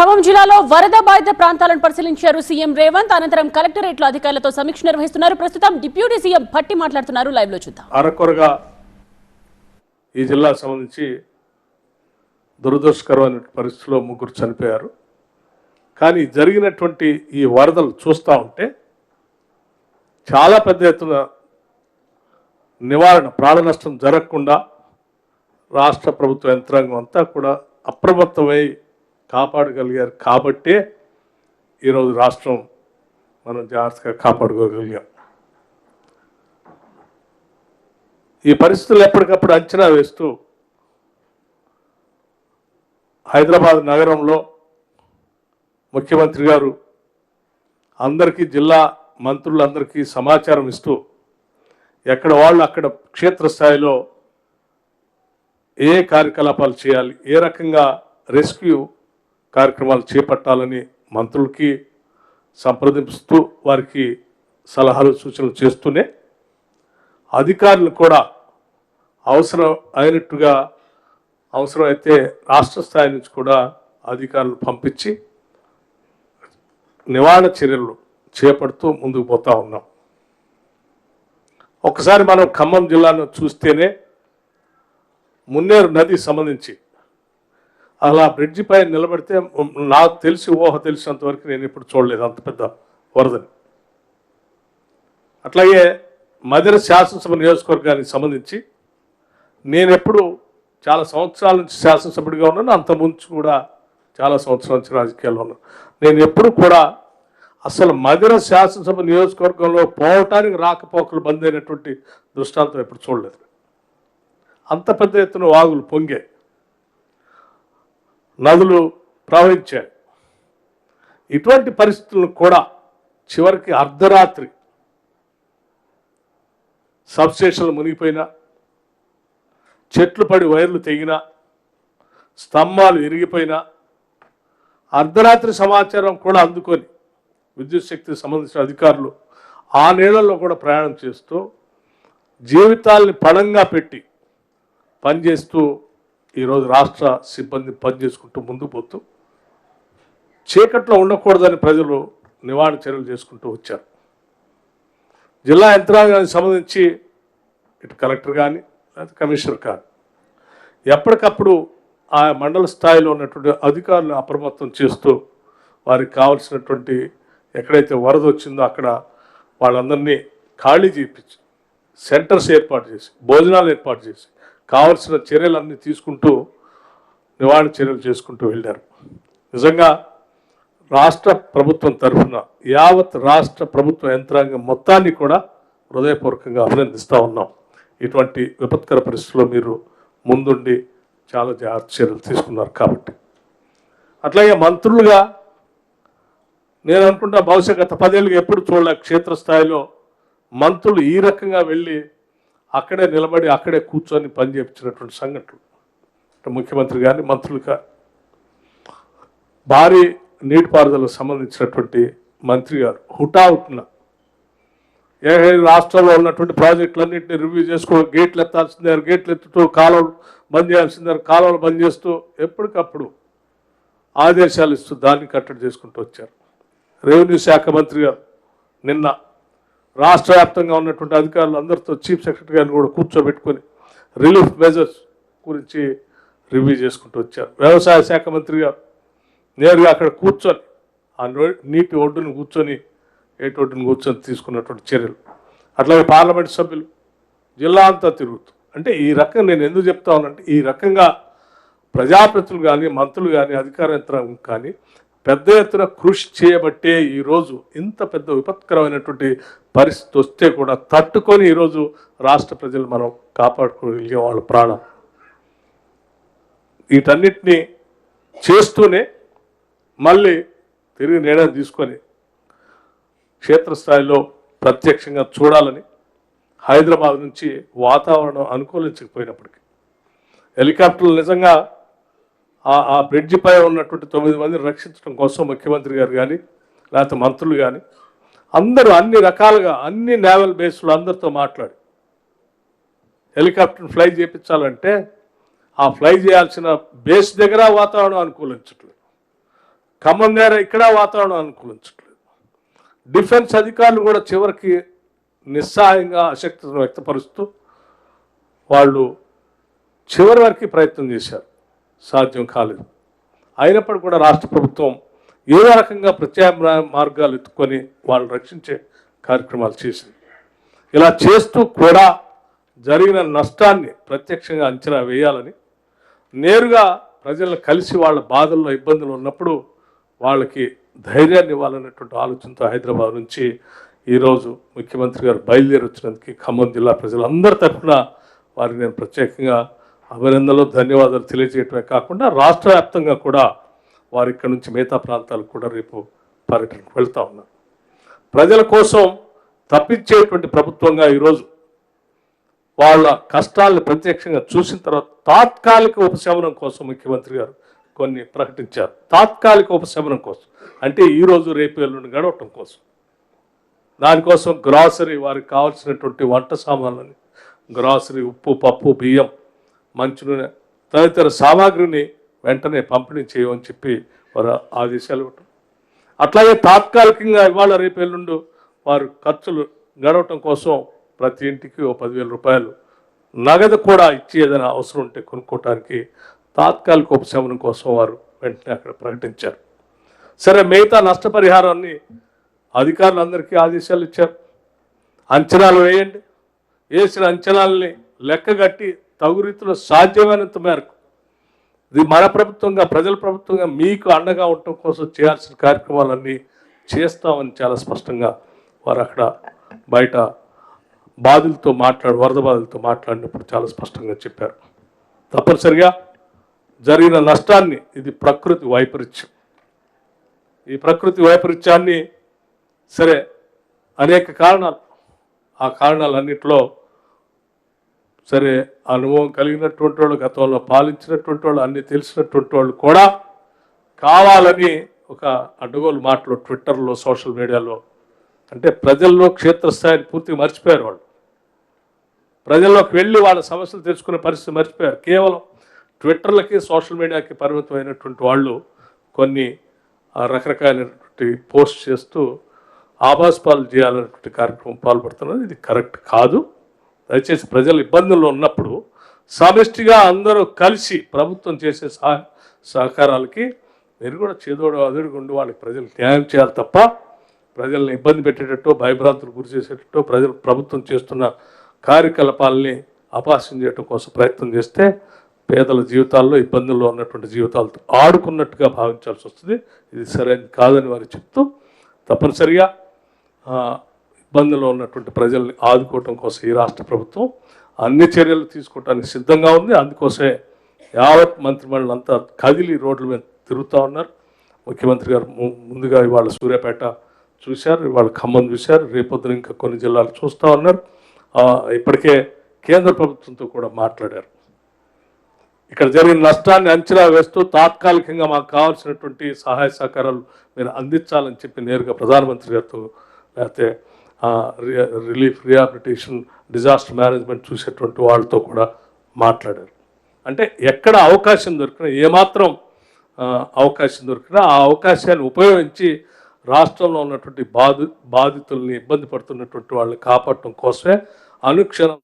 ఖమ్మం జిల్లాలో వరద బాధిత ప్రాంతాలను పరిశీలించారు సీఎం రేవంత్. అనంతరం కలెక్టరేట్లో అధికారులతో సమీక్ష నిర్వహిస్తున్నారు. ప్రస్తుతం డిప్యూటీ సీఎం భట్టి మాట్లాడుతున్నారు. లైవ్లో చూద్దాం. అరకొరగా ఈ జిల్లా సంబంధించి దురదృష్టకరమైన పరిస్థితిలో ముగ్గురు చనిపోయారు. కానీ జరిగినటువంటి ఈ వరదలు చూస్తూ ఉంటే చాలా పెద్ద ఎత్తున నివారణ ప్రాణ నష్టం జరగకుండా రాష్ట్ర ప్రభుత్వ యంత్రాంగం అంతా కూడా అప్రమత్తమై కాపాడగలిగారు కాబట్టే ఈరోజు రాష్ట్రం మనం జాగ్రత్తగా కాపాడుకోగలిగాం. ఈ పరిస్థితులు ఎప్పటికప్పుడు అంచనా వేస్తూ హైదరాబాద్ నగరంలో ముఖ్యమంత్రి గారు అందరికీ జిల్లా మంత్రులందరికీ సమాచారం ఇస్తూ ఎక్కడ వాళ్ళు అక్కడ క్షేత్రస్థాయిలో ఏ కార్యకలాపాలు చేయాలి ఏ రకంగా రెస్క్యూ కార్యక్రమాలు చేపట్టాలని మంత్రులకి సంప్రదిస్తూ వారికి సలహాలు సూచనలు చేస్తూనే అధికారులు కూడా అవసరం అయినట్టుగా అవసరమైతే రాష్ట్ర స్థాయి నుంచి కూడా అధికారులు పంపించి నివారణ చర్యలు చేపడుతూ ముందుకు పోతా ఉన్నాం. ఒకసారి మనం ఖమ్మం జిల్లాను చూస్తేనే మున్నేరు నది సంబంధించి అలా బ్రిడ్జి పైన నిలబడితే నాకు తెలిసి ఊహ తెలిసినంత వరకు నేను ఇప్పుడు చూడలేదు అంత పెద్ద వరదని. అట్లాగే మదిర శాసనసభ నియోజకవర్గానికి సంబంధించి నేను ఎప్పుడు చాలా సంవత్సరాల నుంచి శాసనసభ్యుడిగా ఉన్నాను. అంత ముందు కూడా చాలా సంవత్సరాల నుంచి రాజకీయాల్లో ఉన్నాను. నేను ఎప్పుడు కూడా అసలు మదిర శాసనసభ నియోజకవర్గంలో పోవటానికి రాకపోకలు బంద్ అయినటువంటి దృష్టాంతం ఎప్పుడు చూడలేదు. అంత పెద్ద ఎత్తున వాగులు పొంగాయి. నదులు ప్రవహించాయి. ఇటువంటి పరిస్థితులను కూడా చివరికి అర్ధరాత్రి సబ్స్టేషన్లు మునిగిపోయినా చెట్లు పడి వైర్లు తెగినా స్తంభాలు ఇరిగిపోయినా అర్ధరాత్రి సమాచారం కూడా అందుకొని విద్యుత్ శక్తికి సంబంధించిన అధికారులు ఆ నీళ్ళల్లో కూడా ప్రయాణం చేస్తూ జీవితాల్ని పణంగా పెట్టి పనిచేస్తూ ఈరోజు రాష్ట్ర సిబ్బంది పనిచేసుకుంటూ ముందుకు పోతూ చీకట్లో ఉండకూడదని ప్రజలు నివారణ చర్యలు చేసుకుంటూ వచ్చారు. జిల్లా యంత్రాంగానికి సంబంధించి ఇటు కలెక్టర్ కానీ లేదా కమిషనర్ కానీ ఎప్పటికప్పుడు ఆ మండల స్థాయిలో ఉన్నటువంటి అధికారులను అప్రమత్తం చేస్తూ వారికి కావలసినటువంటి ఎక్కడైతే వరద వచ్చిందో అక్కడ వాళ్ళందరినీ ఖాళీ చేయించి సెంటర్స్ ఏర్పాటు చేసి భోజనాలు ఏర్పాటు చేసి కావలసిన చర్యలన్నీ తీసుకుంటూ నివారణ చర్యలు చేసుకుంటూ వెళ్ళారు. నిజంగా రాష్ట్ర ప్రభుత్వం తరఫున యావత్ రాష్ట్ర ప్రభుత్వ యంత్రాంగం మొత్తాన్ని కూడా హృదయపూర్వకంగా అభినందిస్తూ ఉన్నాం. ఇటువంటి విపత్కర పరిస్థితుల్లో మీరు ముందుండి చాలా జాగ్రత్త చర్యలు తీసుకున్నారు కాబట్టి. అట్లాగే మంత్రులుగా నేను అనుకుంటా బహుశా గత పదేళ్ళుగా ఎప్పుడు చూడలే క్షేత్రస్థాయిలో మంత్రులు ఈ రకంగా వెళ్ళి అక్కడే నిలబడి అక్కడే కూర్చొని పనిచేపించినటువంటి సంఘటనలు. ముఖ్యమంత్రి కానీ మంత్రులు కానీ భారీ నీటిపారుదలకు సంబంధించినటువంటి మంత్రి గారు హుటాహుటిన. ఏ ఏ రాష్ట్రంలో ఉన్నటువంటి ప్రాజెక్టులన్నింటినీ రివ్యూ చేసుకో గేట్లు ఎత్తాల్సిందే గేట్లు ఎత్తుతూ కాలువలు బంద్ చేయాల్సిందే కాలువలు బంద్ చేస్తూ ఎప్పటికప్పుడు ఆదేశాలు ఇస్తూ దాన్ని కట్టడి చేసుకుంటూ వచ్చారు. రెవెన్యూ శాఖ మంత్రి గారు నిన్న రాష్ట్ర వ్యాప్తంగా ఉన్నటువంటి అధికారులు అందరితో చీఫ్ సెక్రటరీ గారిని కూడా కూర్చోబెట్టుకొని రిలీఫ్ మెజర్స్ గురించి రివ్యూ చేసుకుంటూ వచ్చారు. వ్యవసాయ శాఖ మంత్రి గారు నేరుగా అక్కడ కూర్చొని ఆ నో- నీటి ఒడ్డును కూర్చొని ఏటి ఒడ్డును కూర్చొని తీసుకున్నటువంటి చర్యలు. అట్లాగే పార్లమెంట్ సభ్యులు జిల్లా అంతా తిరుగుతూ అంటే ఈ రకంగా నేను ఎందుకు చెప్తా ఉన్నానంటే ఈ రకంగా ప్రజాప్రతినిధులు కానీ మంత్రులు కానీ అధికార యంత్రాంగం కానీ పెద్ద ఎత్తున కృషి చేయబట్టే ఈరోజు ఇంత పెద్ద విపత్కరమైనటువంటి పరిస్థితి వస్తే కూడా తట్టుకొని ఈరోజు రాష్ట్ర ప్రజలు మనం కాపాడుకోగలిగే వాళ్ళ ప్రాణం. వీటన్నిటినీ చేస్తూనే మళ్ళీ తిరిగి నిర్ణయం తీసుకొని క్షేత్రస్థాయిలో ప్రత్యక్షంగా చూడాలని హైదరాబాద్ నుంచి వాతావరణం అనుకూలించకపోయినప్పటికీ. హెలికాప్టర్లు నిజంగా ఆ- బ్రిడ్జ్ బ్రిడ్జి పై ఉన్నటువంటి తొమ్మిది మందిని రక్షించడం కోసం ముఖ్యమంత్రి గారు కానీ లేకపోతే మంత్రులు కానీ అందరూ అన్ని రకాలుగా అన్ని నేవల్ బేస్లు అందరితో మాట్లాడి. హెలికాప్టర్ ఫ్లై చేయించాలంటే ఆ ఫ్లై చేయాల్సిన బేస్ దగ్గర వాతావరణం అనుకూలించట్లేదు. ఖమ్మం నేర ఇక్కడ వాతావరణం అనుకూలించట్లేదు. డిఫెన్స్ అధికారులు కూడా చివరికి నిస్సహాయంగా అశక్తిని వ్యక్తపరుస్తూ వాళ్ళు చివరి వరకు ప్రయత్నం చేశారు. సాధ్యం కాలేదు. అయినప్పటికీ కూడా రాష్ట్ర ప్రభుత్వం ఏదో రకంగా ప్రత్యామ్నాయ మార్గాలు ఎత్తుకొని వాళ్ళు రక్షించే కార్యక్రమాలు చేసింది. ఇలా చేస్తూ కూడా జరిగిన నష్టాన్ని ప్రత్యక్షంగా అంచనా వేయాలని నేరుగా ప్రజలను కలిసి వాళ్ళ బాధల్లో ఇబ్బందులు ఉన్నప్పుడు వాళ్ళకి ధైర్యాన్ని ఇవ్వాలనేటువంటి ఆలోచనతో హైదరాబాద్ నుంచి ఈరోజు ముఖ్యమంత్రి గారు బయలుదేరి వచ్చినందుకు ఖమ్మం జిల్లా ప్రజలందరి తరఫున వారికి నేను ప్రత్యేకంగా అభినందనలు ధన్యవాదాలు తెలియజేయటమే కాకుండా రాష్ట్ర వ్యాప్తంగా కూడా వారు ఇక్కడ నుంచి మిగతా ప్రాంతాలకు కూడా రేపు పర్యటనకు వెళ్తూ ఉన్నారు. ప్రజల కోసం తప్పించేటువంటి ప్రభుత్వంగా ఈరోజు వాళ్ళ కష్టాలను ప్రత్యక్షంగా చూసిన తర్వాత తాత్కాలిక ఉపశమనం కోసం ముఖ్యమంత్రి గారు కొన్ని ప్రకటించారు. తాత్కాలిక ఉపశమనం కోసం. అంటే ఈరోజు రేపు ఎల్లుండి గడవటం కోసం. దానికోసం గ్రాసరీ వారికి కావాల్సినటువంటి వంట సామాన్లని గ్రాసరీ ఉప్పు పప్పు బియ్యం మంచినూనె తదితర సామాగ్రిని వెంటనే పంపిణీ చేయమని చెప్పి వారు ఆదేశాలు ఇవ్వటం. అట్లాగే తాత్కాలికంగా ఇవాళ రేపు ఎల్లుండు వారు ఖర్చులు గడవటం కోసం ప్రతి ఇంటికి ఓ పదివేల రూపాయలు నగదు కూడా ఇచ్చి ఏదైనా అవసరం ఉంటే కొనుక్కోవటానికి తాత్కాలిక ఉపశమనం కోసం వారు వెంటనే అక్కడ ప్రకటించారు. సరే మిగతా నష్టపరిహారాన్ని అధికారులందరికీ ఆదేశాలు ఇచ్చారు. అంచనాలు వేయండి. వేసిన అంచనాలని లెక్కగట్టి తగు రీతిలో సాధ్యమైనంత మేరకు ఇది మన ప్రభుత్వంగా ప్రజల ప్రభుత్వంగా మీకు అండగా ఉండటం కోసం చేయాల్సిన కార్యక్రమాలన్నీ చేస్తామని చాలా స్పష్టంగా వారు అక్కడ బయట బాధలతో మాట్లాడు వరద బాధలతో మాట్లాడినప్పుడు చాలా స్పష్టంగా చెప్పారు. తప్పనిసరిగా జరిగిన నష్టాన్ని ఇది ప్రకృతి వైపరీత్యం. ఈ ప్రకృతి వైపరీత్యాన్ని సరే అనేక కారణాలు ఆ కారణాలన్నింటిలో సరే అనుభవం కలిగినటువంటి వాళ్ళు గతంలో పాలించినటువంటి వాళ్ళు అన్ని తెలిసినటువంటి వాళ్ళు కూడా కావాలని ఒక అడ్డగోలు మాటలు ట్విట్టర్లో సోషల్ మీడియాలో. అంటే ప్రజల్లో క్షేత్రస్థాయిని పూర్తిగా మర్చిపోయారు వాళ్ళు. ప్రజల్లోకి వెళ్ళి వాళ్ళ సమస్యలు తెలుసుకునే పరిస్థితి మర్చిపోయారు. కేవలం ట్విట్టర్లకి సోషల్ మీడియాకి పరిమితమైనటువంటి వాళ్ళు కొన్ని రకరకాలైనటువంటి పోస్ట్ చేస్తూ ఆభాసపాలు చేయాలనేటువంటి కార్యక్రమం పాల్పడుతున్నారు. ఇది కరెక్ట్ కాదు. దయచేసి ప్రజలు ఇబ్బందుల్లో ఉన్నప్పుడు సమిష్టిగా అందరూ కలిసి ప్రభుత్వం చేసే సహ సహకారాలకి మీరు కూడా చేదోడు అదుడుగా ఉండి వాళ్ళకి ప్రజలు న్యాయం చేయాలి తప్ప ప్రజల్ని ఇబ్బంది పెట్టేటట్టు భయభ్రాంతులు గురి చేసేటట్టు ప్రజలు ప్రభుత్వం చేస్తున్న కార్యకలాపాలని అపాసం చేయడం కోసం ప్రయత్నం చేస్తే పేదల జీవితాల్లో ఇబ్బందుల్లో ఉన్నటువంటి జీవితాలతో ఆడుకున్నట్టుగా భావించాల్సి వస్తుంది. ఇది సరైనది కాదని వారు చెప్తూ తప్పనిసరిగా ఇబ్బందుల్లో ఉన్నటువంటి ప్రజల్ని ఆదుకోవటం కోసం ఈ రాష్ట్ర ప్రభుత్వం అన్ని చర్యలు తీసుకోవటానికి సిద్ధంగా ఉంది. అందుకోసమే యావత్ మంత్రిమండలి అంతా కదిలి రోడ్ల మీద తిరుగుతూ ఉన్నారు. ముఖ్యమంత్రి గారు ము- ముందుగా ఇవాళ సూర్యాపేట చూశారు ఇవాళ ఖమ్మం చూశారు రేపొద్దున ఇంకా కొన్ని జిల్లాలు చూస్తూ ఉన్నారు. ఇప్పటికే కేంద్ర ప్రభుత్వంతో కూడా మాట్లాడారు. ఇక్కడ జరిగిన నష్టాన్ని అంచనా వేస్తూ తాత్కాలికంగా మాకు కావాల్సినటువంటి సహాయ సహకారాలు మీరు అందించాలని చెప్పి నేరుగా ప్రధానమంత్రి గారితో లేకపోతే రిలీఫ్ రిహాబిలిటేషన్ డిజాస్టర్ మేనేజ్మెంట్ చూసేటువంటి వాళ్ళతో కూడా మాట్లాడారు. అంటే ఎక్కడ అవకాశం దొరికినా ఏమాత్రం అవకాశం దొరికినా ఆ అవకాశాన్ని ఉపయోగించి రాష్ట్రంలో ఉన్నటువంటి బాధి బాధితుల్ని ఇబ్బంది పడుతున్నటువంటి వాళ్ళని కాపాడటం కోసమే అనుక్షణం